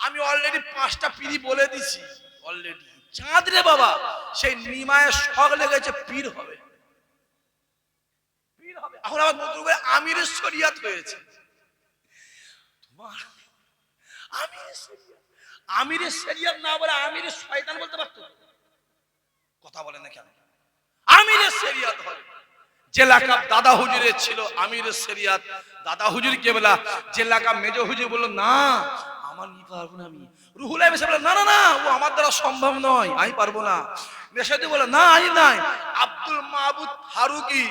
আমি অলরেডি পাঁচটা পিড়ি বলে দিছি। অলরেডি চাঁদ রে বাবা, সেই নিমায়ের শখ লেগেছে, পীর হবে। এখন আবার নতুন করে আমিরের শরিয়াত হয়েছে। আমিরের শরিয়াত। না বলে আমিরের শয়তান বলতে পারতো? কথা বলে না কেন? আমিরের শরিয়াত হবে। যে লাকাব দাদা হুজুরের ছিল আমিরের শরিয়াত। দাদা হুজুর কেবলা, যে লাকাব মেজ হুজুর বলল, না আমার নিতে পারব না আমি রুহুল বলল, না না না ও আমার দ্বারা সম্ভব নয় আমি পারব না। মেশাদি বলে না আমি নাই। আব্দুল মাহবুদ ফারুকি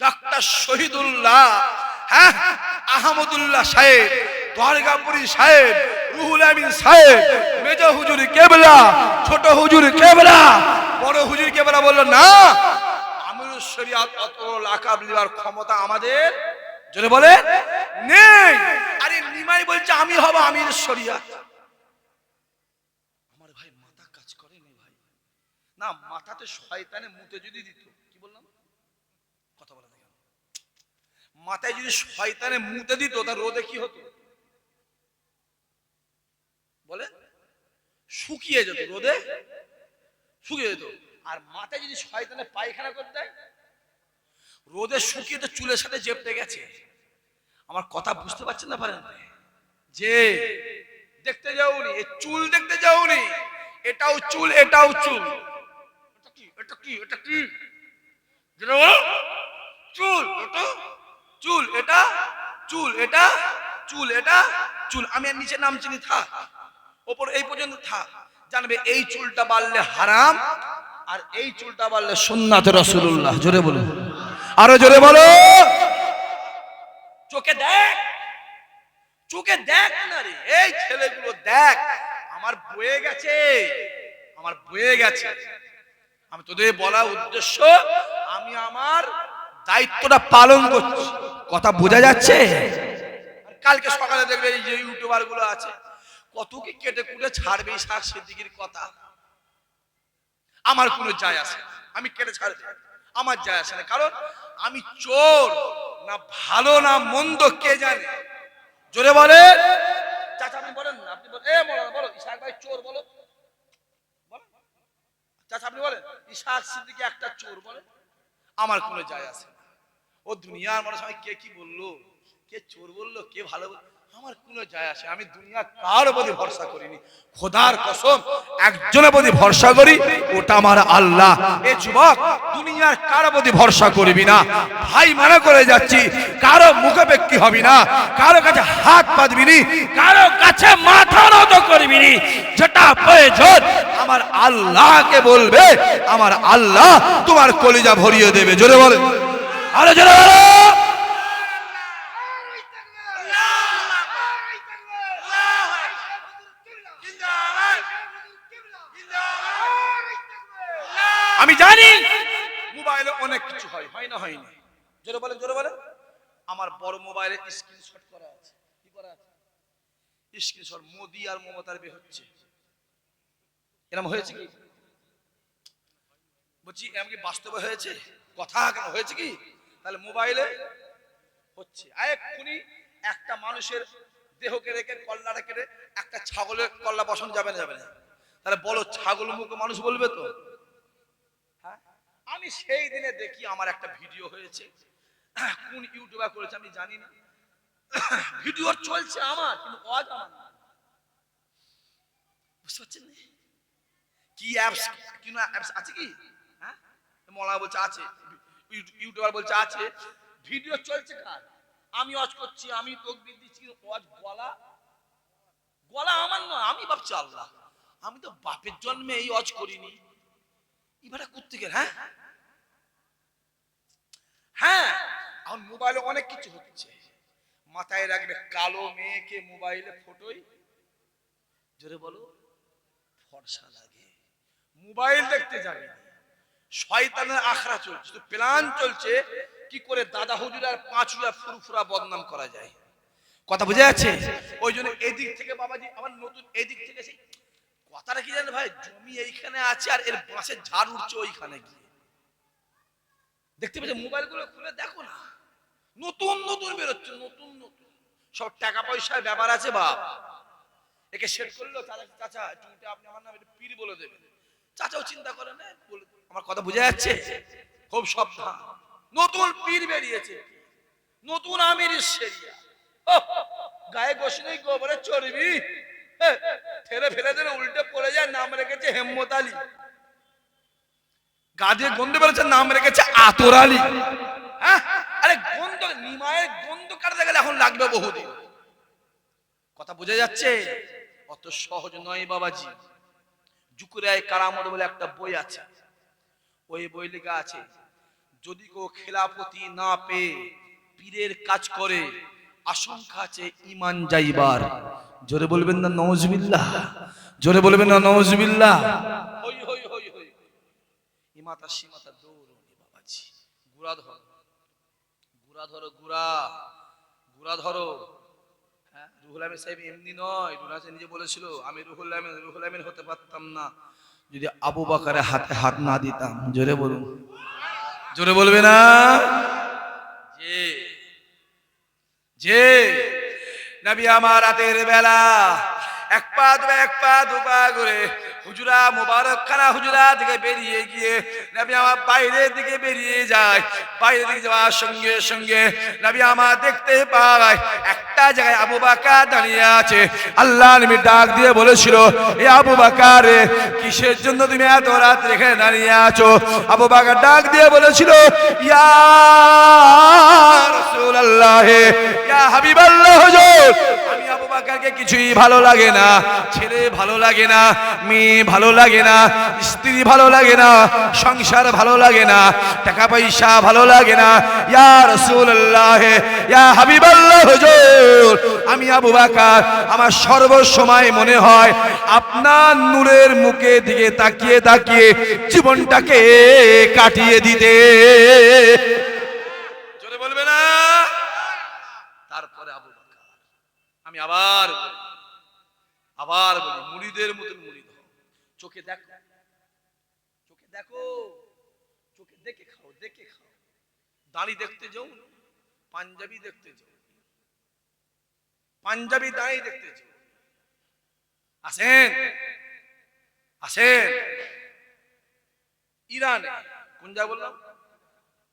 ডাক্তার শহীদুল্লাহ হ্যাঁ আহমদুল্লাহ সাহেব সাহেব রুহুল আমিন সাহেব মেজো ছোট বড় হুজুর কেবলা বলল না শরিয়াত ক্ষমতা আমাদের? জোরে বলে নেই। নিমাই বলছে, আমি হব আমির শরিয়াত। আমার ভাই, মাথা কাজ করে নি ভাই। না, মাথাতে শয়তানে মুতে যদি দিত, কি বললাম? কথা বলে না। কেন? মাথায় যদি শয়তানে মুতে দিত, তার রোদে কি হতো? বলে? শুকিয়ে যেত রোদে। শুকিয়ে যেত। আর মাথায় যদি শয়তানে পায়খানা করতে রোদে শুকিয়ে তো চুলের সাথে জেপতে গেছে। আমার কথা বুঝতে পারছেন না পারেন? যে দেখতে যাওনি, এ চুল দেখতে যাওনি, এটাও চুল এটাও চুল। এটা কি এটা কি এটা কি? বলো? চুল, এটা চুল এটা চুল এটা চুল এটা, চুল। আমি নিচে নাম চিনি ওপর এই পর্যন্ত জানবে এই চুলটা বাড়লে হারাম, আর এই চুলটা বাড়লে জোরে বলুন। আরও জোরে বলো। চোখে দেখ। চোখে দেখ না রে। এই ছেলেগুলো দেখ, আমার বয়ে গেছে। আমার বয়ে গেছে। আমি তোদের বলার উদ্দেশ্য, আমি আমার দায়িত্বটা পালন করছি। কথা বোঝা যাচ্ছে? কালকে সকালে দেখবে এই যে ইউটিউবারগুলো আছে, কত কি কেটে কুটে ছাড়বে শাক সিদ্দিকির কথা। আমার কোনো যায় আসে আমি কেটে ছাড় দিই। আমার যায় আসে না। কারণ আমি চোর, না ভালো, না মন্দ, কে জানে? জোরে বলে চাচা, আপনি বলেন না, আপনি বলেন। এ মৌলানা বলো, ইশাক ভাই চোর, বলো। চাচা, আপনি বলেন, ইশাক সিদ্দিকি একটা চোর বলে আমার কোনো যায় আসে ও দুনিয়ার মানুষ কে কি বলল? কে চোর বলল? কে ভালো বলল? আমার কোনো যায় আসে, আমি দুনিয়া কার প্রতি ভরসা করিনি? খোদার কসম, একজনের প্রতি ভরসা করি, ওটা আমার আল্লাহ। এ যুবক, দুনিয়ার কারও প্রতি ভরসা করবি না। ভাই মনে করে যাচ্ছি, কারও মুখে ব্যক্তি হবি না। কারও কাছে হাত পাতবি নি, কারও কাছে মাথা নত করবি নি। যেটা প্রয়োজন, আমার আল্লাহকে বলবে, আমার আল্লাহ তোমার কলিজা ভরিয়ে দেবে। জোরে বলে আরে জোরে বলো আমি জানি। মোবাইলে অনেক কিছু হয় হয় না হয়নি জোরে বলেন জোরে বলেন। আমার বড় মোবাইলে স্ক্রিনশট করা আছে। কি করা আছে? স্ক্রিনশট মোদি আর মমতার বে হচ্ছে। এরকম হয়েছে কি? বলছি এরকম কি বাস্তবে হয়েছে? কথা কেন হয়েছে কি? তাহলে মোবাইলে হচ্ছে। এক্ষুনি একটা মানুষের দেহকে রেখে কল্লাটা কেটে একটা ছাগলের কল্লা বসানো যাবে না যাবে না। তাহলে বলো, ছাগল মুখ মানুষ বলবে তো? হ্যাঁ? আমি সেই দিনে দেখি আমার একটা ভিডিও হয়েছে। কোন ইউটিউবার করেছে আমি জানি না। ভিডিও চলছে আমার, কিন্তু আওয়াজ কি অ্যাপস কি না অ্যাপস আছে কি? হ্যাঁ? মলা বলছে আছে, ইউটিউবার বলছে আছে। ভিডিও চলছে কার? আমি ওয়াজ করছি, আমি তকবির দিচ্ছি ওয়াজ গলা গলা আমার নয়, আমি ভাবছি আল্লাহ, আমি তো বাপের জন্মে এই ওয়াজ করিনি। এবারে করতে গেল হ্যাঁ? হ্যাঁ। এখন মোবাইলে অনেক কিছু হচ্ছে। মাথায় রাখবে কালো মেয়েকে মোবাইলে ফটোই জোরে বলো, ফর্সা লাগে। মোবাইল দেখতে যাবে শয়তানের আখড়া চলছে। তো প্ল্যান চলছে কি করে দাদা হুজুর আর পাঁচ হুজুর ফুরফুরা বদনাম করা যায়। কথা বুঝে যাচ্ছে? ওই জন্য এদিক থেকে বাবাজি আমার নতুন এদিক থেকে সেই কথাটা কি জানেন ভাই? জমি এইখানে আছে আর এর বাঁশের ঝাড় উঠছে ওইখানে গিয়ে। দেখতে পাচ্ছি মোবাইলগুলো খুলে দেখো না। নতুন নতুন বেরোচ্ছে নতুন নতুন। সব টাকা পয়সার ব্যাপার আছে বাপ। একে সেট করল চাচা একটু আপনি আমার নামে পীর বলে দেবেন। চাচাও চিন্তা করে না আমার কথা বুঝে যাচ্ছে? খুব সাবধান। নতুন পীর বেরিয়েছে। নতুন আমির সেরিয়া গায়ে গোসি নেই গোবরে চর্বি। হে, ঠেলে ফেলে দিলে উল্টে পড়ে যায় নাম রেখেছে হেম্মত আলী। দিয়ে গন্ধ বেরোচ্ছে, নাম রেখেছে আতর আলী। হ্যাঁ? আরে গন্ধ, নিমায়ের গন্ধ কাটতে গেলে এখন লাগবে বহুদিন? কথা বোঝা যাচ্ছে? অত সহজ নয় বাবাজি। জুকুরায় কারামত বলে একটা বই আছে। ওই বই লেখা আছে, যদি কেউ খেলাপতি না পেয়ে পীরের কাজ করে, আশঙ্কা আছে ইমান যাইবার। জোরে বলবেন না নওজবিল্লাহ জোরে বলবেন না হই ইমাতা সীমাতা দৌড়নি বাবাজি। গুড়া গুড়া ধরো গুড়া। গুড়া ধরো। হ্যাঁ, রুহুল আমিন সাহেব এমনি নয় রুহুল নিজে বলেছিল আমি রুহুল আমিন রুহুল আমিন হতে পারতাম না। যদি আবু বাকারে হাতে হাত না দিতাম। জোরে বলুন। জোরে বলবে না? যে যে। নবী আমার রাতের বেলা এক পা দুপা এক পা দুপা করে। হুজুরা মুবারক খানা হুজুরা থেকে বেরিয়ে গিয়ে নবী আমার বাইরের দিকে বেরিয়ে যায়। বাইরের দিকে যাওয়ার সঙ্গে সঙ্গে নবী আমার দেখতে পায়, একটা জায়গায় আবু বাকার দাঁড়িয়ে আছে। আল্লাহ নবী ডাক দিয়ে বলেছিল, এ আবু বাকার কিসের জন্য তুমি এত রাত রেখে দাঁড়িয়ে আছো? আবু বাকার ডাক দিয়ে বলেছিল, ইয়া রাসূলুল্লাহ, ইয়া হাবিবাল্লাহ হুজুর, আমি আবু বাকারকে কিছুই ভালো লাগে না। ছেলে ভালো লাগে না, মেয়ে ভালো লাগে না, স্ত্রী ভালো লাগে না, সংসার ভালো লাগে না টাকা পয়সা ভালো লাগে না। ইয়া রাসূলুল্লাহ, ইয়া হাবিবাল্লাহ, হুজুর, আমি আবু বাকার, আমার সর্বসময় মনে হয় আপনার নূরের মুখে দিকে তাকিয়ে তাকিয়ে জীবনটাকে কাটিয়ে দিতে জোরে বলবে না তারপরে আবু বাকার আমি আবার আবার বলি, মুড়িদের মতন মুড়ি দাও। চোখে দেখো চোখে দেখো, চোখে দেখে খাও দেখে খাও। দাড়ি দেখতে যাও, পাঞ্জাবি দেখতে যাও। পাঞ্জাবি দাড়ি দেখতে যাও। আসেন আসেন। ইরানে, কোন জায়গা বললাম?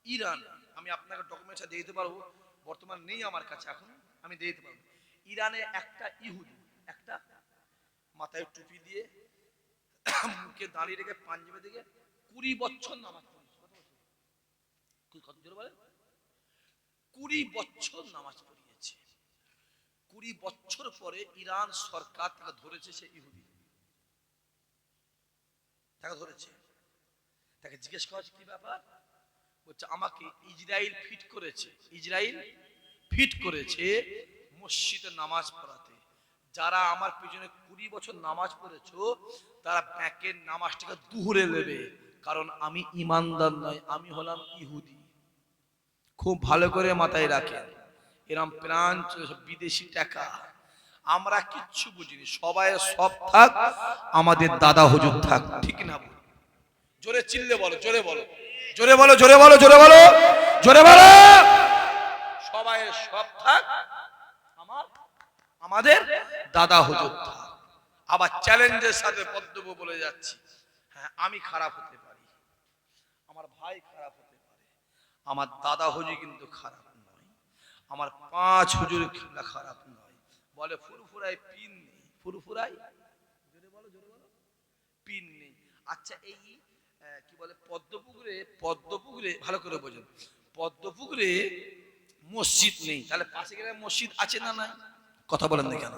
ইরান। আমি আপনাকে ডকুমেন্টসটা দিয়ে দিতে পারব। বর্তমান নেই আমার কাছে এখন, আমি দিয়ে দিতে পারব। ইরানে একটা ইহুদি, একটা মাথায় টুপি দিয়ে মুখে দাঁড়িয়ে রেখে পাঞ্জাবে দিকে কুড়ি বছর নামাজ কত কুড়ি বছর নামাজ পড়িয়েছে। কুড়ি বছর পরে ইরান সরকার তাকে ধরেছে সে ইহুদি। তাকে ধরেছে। তাকে জিজ্ঞেস করা কি ব্যাপার? বলছে, আমাকে ইসরায়েল ফিট করেছে। ইসরায়েল ফিট করেছে মসজিদে নামাজ পড়াতে। যারা আমার পিছনে কুড়ি বছর নামাজ পড়েছো, তারা ব্যাকের নামাজটাকে দুহরে নেবে। কারণ আমি ইমানদার নয় আমি হলাম ইহুদি। খুব ভালো করে মাথায় রাখেন। এরম প্রাণ বিদেশি টাকা। আমরা কিচ্ছু বুঝিনি, সবাই সব থাক, আমাদের দাদা হুজুর থাক, ঠিক না? জোরে চিল্লে বলো, জোরে বলো। জোরে বলো জোরে বলো জোরে বলো জোরে বলো। সবাই সব থাক আমাদের দাদা হুজুর আবার চ্যালেঞ্জের সাথে পদ্মব বলে যাচ্ছি। হ্যাঁ আমি খারাপ হতে পারি। আমার ভাই খারাপ হতে পারে। আমার দাদা হুজুর কিন্তু খারাপ নয়। আমার পাঁচ হুজুর কিবলা খারাপ নয়। বলে ফুরফুরায় পিন নেই। ফুরফুরাই জোরে বলো জোরে বলো। পিন নেই। আচ্ছা এই কি বলে, পদ্মপুকুরে পদ্মপুকুরে, ভালো করে বোঝেন। পদ্মপুকুরে মসজিদ নেই। তাহলে পাশে গেলে মসজিদ আছে না নাই? কথা বলেন না কেন?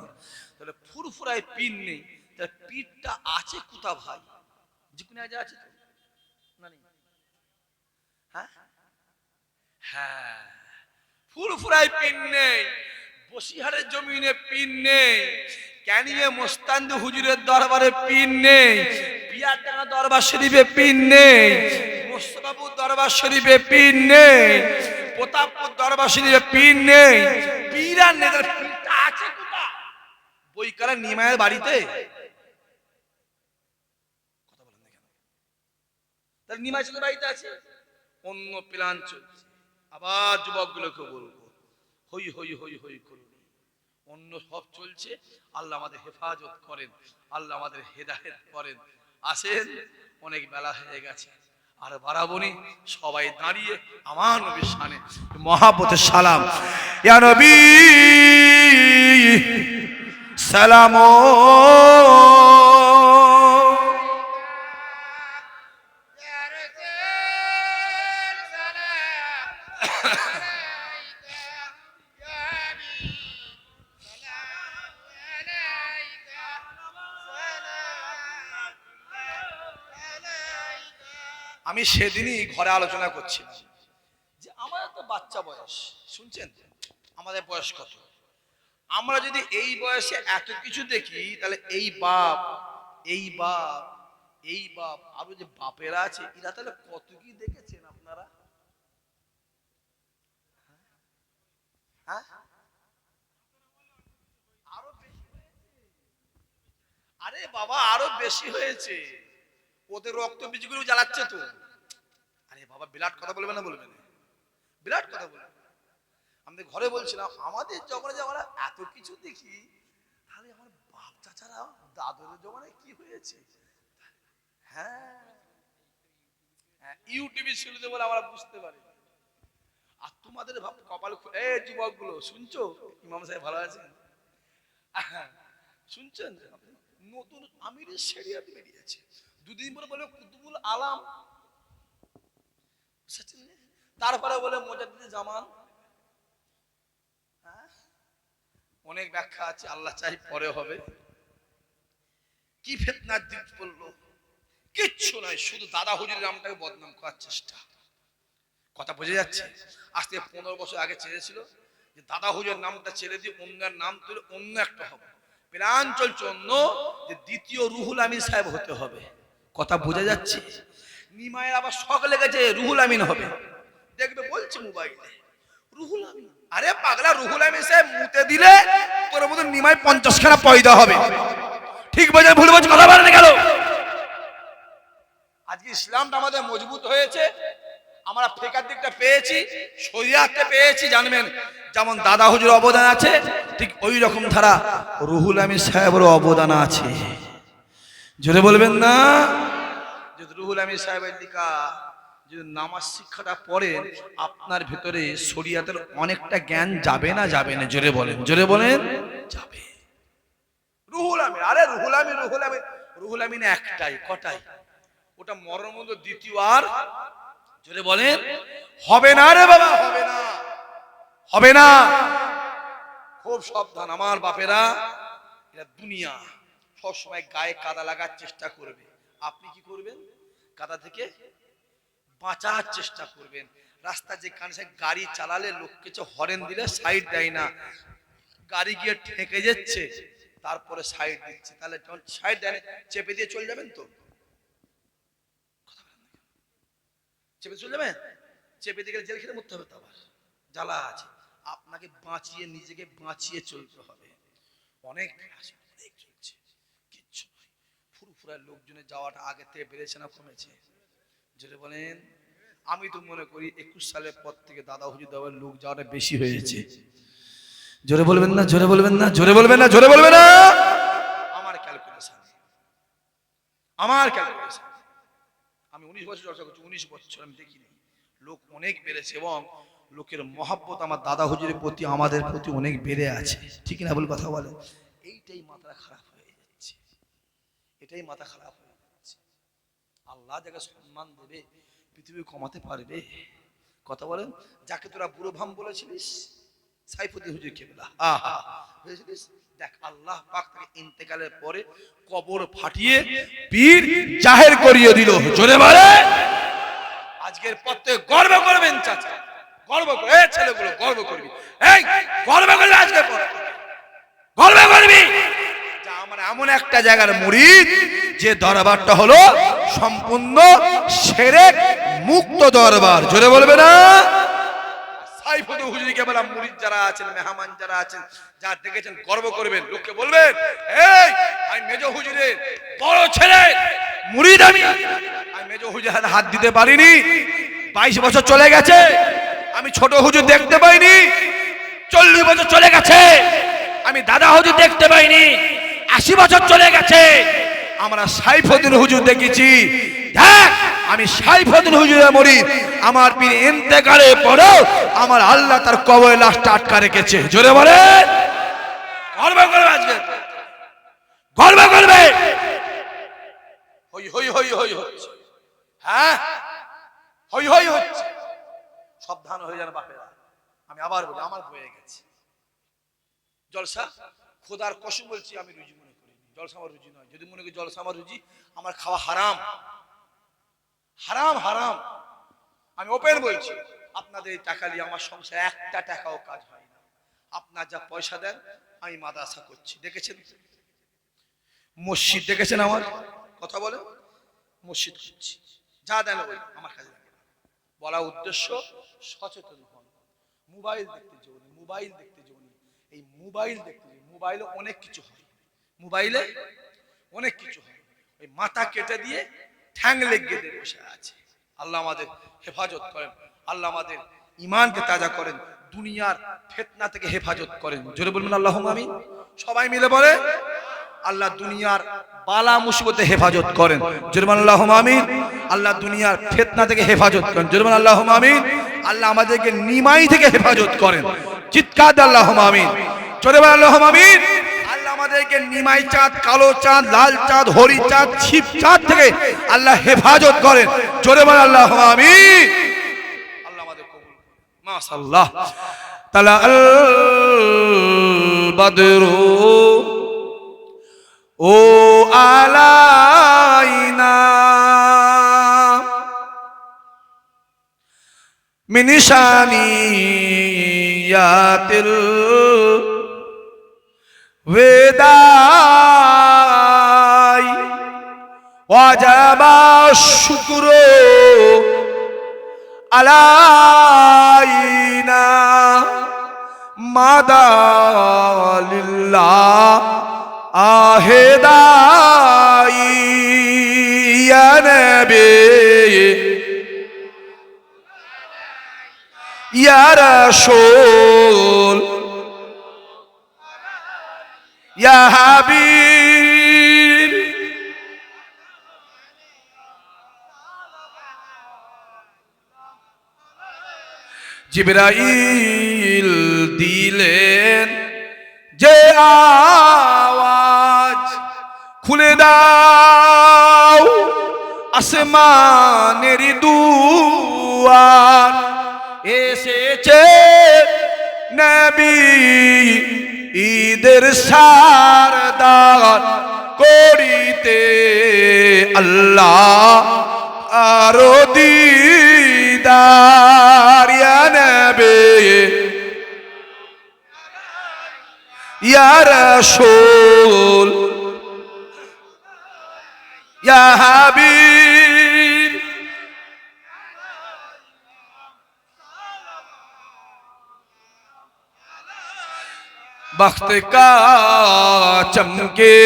তাহলে ফুরফুরায় পিন নেই তাহলে পিঠটা আছে কোথা ভাই? জিকুনে আজ আছে তো? না নেই। হ্যাঁ? হ্যাঁ। ফুরফুরায় পিন নেই বসিহারের জমিনে পিন নেই ক্যানিয়ে মোস্তান্দ হুজুরের দরবারে পিন নেই পিয়ারডাঙ্গা দরবার শরীফে পিন নেই মোস্তফাপুর দরবার শরীফে পিন নেই প্রতাপপুর দরবার শরীফে পিন নেই পীরার নেতার বইকারা নিমায়ের বাড়িতে? কথা বলেন কেন? তাহলে নিমাই ছেলে বাড়িতে আছে? অন্য প্ল্যান চলছে। আবার যুবকগুলোকে বলব, হই হই হই হই করুন। অন্য সব চলছে। আল্লাহ আমাদের হেফাজত করেন। আল্লাহ আমাদের হেদায়েত করেন। আসেন, অনেক বেলা হয়ে গেছে। আর বাড়াবনি সবাই দাঁড়িয়ে আমার নবীর শানে। মহাপতের সালাম। ইয়া নবী! সালাম। আমি সেদিনই ঘরে আলোচনা করছিলাম। যে আমাদের তো বাচ্চা বয়স, শুনছেন? আমাদের বয়স কত? আমরা যদি এই বয়সে এত কিছু দেখি, তাহলে এই বাপ এই বাপ এই বাপ। আরও যে বাপেরা আছে, এরা তাহলে কত কি দেখেছেন আপনারা? হ্যাঁ? আরও আরে বাবা, আরও বেশি হয়েছে। ওদের রক্ত বীজগুলো জ্বালাচ্ছে তো। আরে বাবা, বিরাট কথা বলবে না বলবে না। বিরাট কথা বলবে আমাদের ঘরে বলছিলাম, আমাদের যখন আমরা এত কিছু দেখি, তাহলে আমার বাপ চাচারা দাদুর জমানায় কি হয়েছে? হ্যাঁ। হ্যাঁ ইউটিউবে বলে আমরা বুঝতে পারি। আর তোমাদের ভাব কপাল এ যুবকগুলো, শুনছো? ইমাম সাহেব ভালো আছেন? শুনছেন? নতুন আমিরের শরিয়াত বেরিয়েছে। দুদিন পরে বলে কুতুবুল আলাম। তারপরে বলে মোজাদ্দিদ জামান হ্যাঁ? অনেক ব্যাখ্যা আছে, আল্লাহ চাই পরে হবে। কি ফেতনার দিক পড়ল কিচ্ছু নয় শুধু দাদা হুজুরের নামটাকে বদনাম করার চেষ্টা। কথা বোঝা যাচ্ছে? আজ থেকে পনেরো বছর আগে চেয়েছিল যে দাদা হুজুরের নামটা ছেড়ে দিয়ে অন্যের নাম তুলে অন্য একটা হবে। প্রাণ চলছে অন্য যে দ্বিতীয় রুহুল আমিন সাহেব হতে হবে। কথা বোঝা যাচ্ছে? নিমায়ের আবার শখ লেগেছে রুহুল আমিন হবে। দেখবে বলছে মোবাইলে। আরে পাগলা রুহুল আমিন সাহেব, মুতে দিলে তোর মতো নিমাই পঞ্চাশ খানা পয়দা হবে। ঠিক বোঝা, ভুল বোঝ, কথা বলে গেল আজকে ইসলামটা আমাদের মজবুত হয়েছে, আমরা ফেকার দিকটা পেয়েছি শরিয়াতে পেয়েছি, জানবেন, যেমন দাদা হুজুর অবদান আছে, ঠিক ওই রকম ধারা রুহুল আমিন সাহেবেরও অবদান আছে। জোরে বলবেন না? যদি রুহুল আমিন সাহেবের দিকা যদি নামাজ শিক্ষাটা পড়েন আপনার ভেতরে শরিয়াতের অনেকটা জ্ঞান যাবে না যাবে না? জোরে বলেন জোরে বলেন, যাবে। রুহুল আমিন, আরে রুহুল আমিন রুহুল আমিন রুহুল আমিন একটাই, কটাই? ওটা মরণমন্দ দ্বিতীয় আর? জোরে বলেন, হবে না রে বাবা, হবে না। হবে না। খুব সাবধান, আমার বাপেরা এটা দুনিয়া, সবসময় গায়ে কাদা লাগার চেষ্টা করবে। আপনি কি করবেন? কাদা থেকে বাঁচার চেষ্টা করবেন। রাস্তা যে কানে গাড়ি চালালে লোক কিছু হরেন দিলে সাইড দেয় না। গাড়ি গিয়ে ঠেকে যাচ্ছে, তারপরে সাইড দিচ্ছে। তাহলে সাইড দেয় চেপে দিয়ে চলে যাবেন তো? চেপে চলে যাবেন? চেপে দিয়ে গেলে জেল খেতে মরতে হবে তো আবার। জ্বালা আছে। আপনাকে বাঁচিয়ে, নিজেকে বাঁচিয়ে চলতে হবে। অনেক অনেক চলছে। কিচ্ছু নয়। ফুরফুরার লোকজনের যাওয়াটা আগে থেকে বেড়েছে না কমেছে? যেটা বলেন, আমি তো মনে করি একুশ সালের পর থেকে দাদা হুজুর দেওয়ার লোক যাওয়াটা বেশি হয়েছে। জোরে বলবেন না, জোরে বলবেন না, জোরে বলবেন না, জোরে বলবেন না। আমার ক্যালকুলেশন আমার ক্যালকুলেশন আমি উনিশ বছর চর্চা করছি, উনিশ বছর আমি দেখিনি। লোক অনেক বেড়েছে এবং লোকের মহাব্বত আমার দাদা হুজুরের প্রতি, আমাদের প্রতি অনেক বেড়ে আছে। ঠিক না বলে কথা বলে এইটাই মাথা খারাপ হয়ে যাচ্ছে। এটাই মাথা খারাপ হয়ে আল্লাহ যাকে সম্মান দেবে, পৃথিবী কমাতে পারবে। কথা বলেন, যাকে তোরা বুড়ো ভাম বলেছিলিস, সাইফুদ্দিন হুজুর কেবলা। আহা, বুঝেছিলিস? দেখ, আল্লাহ পাক তাকে ইন্তেকালের পরে কবর ফাটিয়ে পীর জাহের করিয়ে দিল। জোরে বলে। আজকের পর থেকে গর্ব করবেন, চাচা। গর্ব করে ছেলেগুলো গর্ব করবি। এই, গর্ব করবি আজকে পর গর্ব করবি। আমার এমন একটা জায়গার মুরিদ যে দরবারটা হলো সম্পূর্ণ সেরেক মুক্ত দরবার। জোরে বলবে না? যারা আছেন যারা আছেন দেখেছেন, গর্ব করবেন, লোককে বলবেন আমি মেজ হুজুরের বড় ছেলে মেজ হাত দিতে পারিনি, বাইশ বছর চলে গেছে, আমি ছোট হুজুর দেখতে পাইনি, চল্লিশ বছর চলে গেছে, আমি দাদা হুজুর দেখতে পাইনি। আশি বছর চলে গেছে। আমরা সাইফুদ্দিন হুজুর দেখেছি। দেখ আমি সাইফুদ্দিন হুজুরের মরি। আমার পীর ইন্তেকালে পরেও আমার আল্লাহ তার কবরে লাশটা আটকা রেখেছে। জোরে বলে। গর্ব করবে আজকে। গর্ব করবে। হই হই হই হই হচ্ছে। হ্যাঁ? হই হই হচ্ছে। সাবধান হয়ে যান বাপেরা। আমি আবার বলি আমার হয়ে গেছে। জলসা খোদার কসম বলছি আমি রুজি মনে জলসা আমার রুজি নয়। যদি মনে করি জলসা আমার রুজি, আমার খাওয়া হারাম। হারাম হারাম। আমি ওপেন বলছি, আপনাদের এই টাকা নিয়ে আমার সংসার একটা টাকাও কাজ হয় না। আপনার যা পয়সা দেন, আমি মাদ্রাসা করছি। দেখেছেন? মসজিদ দেখেছেন আমার? কথা বলে মসজিদ করছি। যা দেন ওই, আমার কাছে। বলা উদ্দেশ্য, সচেতন হন। মোবাইল দেখতে যেও মোবাইল দেখতে যেও এই মোবাইল দেখতে মোবাইলে অনেক কিছু হয়। মোবাইলে অনেক কিছু হয়। ওই মাথা কেটে দিয়ে ঠ্যাং লেগে বসে আছে। আল্লাহ আমাদের হেফাজত করেন। আল্লাহ আমাদের ইমানকে তাজা করেন। দুনিয়ার ফেতনা থেকে হেফাজত করেন। জোরে বলবেন আল্লাহ আমি সবাই মিলে বলে, আল্লাহ দুনিয়ার বালা মুসিবতে হেফাজত করেন। জোরমান আল্লাহ আমিন। আল্লাহ দুনিয়ার ফেতনা থেকে হেফাজত করেন। জোরমান আল্লাহ আমিন। আল্লাহ আমাদেরকে নিমাই থেকে হেফাজত করেন। চিৎকার আল্লাহ আমিন। জোরে আল্লাহ আমিন। আমাদেরকে নিমাই চাঁদ, কালো চাঁদ, লাল চাঁদ, হরি চাঁদ ছিপ চাঁদ থেকে আল্লাহ হেফাজত করেন। জোরে বলেন আল্লাহ আমি আল্লাহ তালা আল ও আলাইনা মিনিশানিয়াতিল শুক্র আলাইনা মাদালিল্লাহ আহেদাই ইয়া নবী। ইয়া হাবিব। জিবরাইল দিলেন যে আওয়াজ খুলে দাও আসমানের দুয়ার। এসেছে নবী ঈদের সারদার করিতে আল্লাহ আরও দিদার নবী। ইয়া রাসূল। ইয়া बख्त का चमके।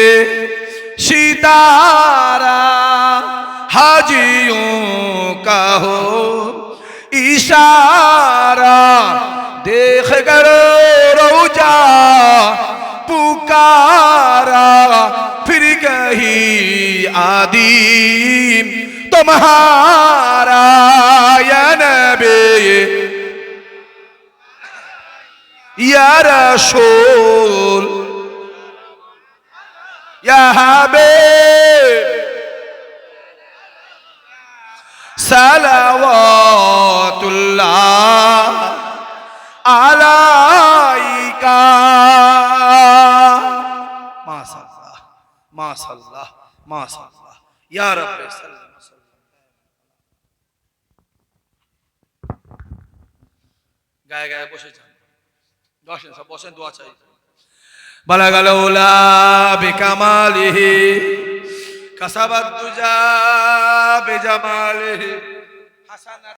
सितारा हाजियों का हो। इशारा देख कर रोजा पुकारा, फिर कही आदीम तुम्हारा या नबी يا رسول يا حبيب صلوات الله عليك ما شاء الله ما شاء الله ما شاء الله يا رب سلم وسلم গায়ে গায়ে বসে যান বসেন সব বসেন দোয়া চাই। বালাগাল উলা বিকামালিহি কাসাবাত দুজা বিজামালিহি।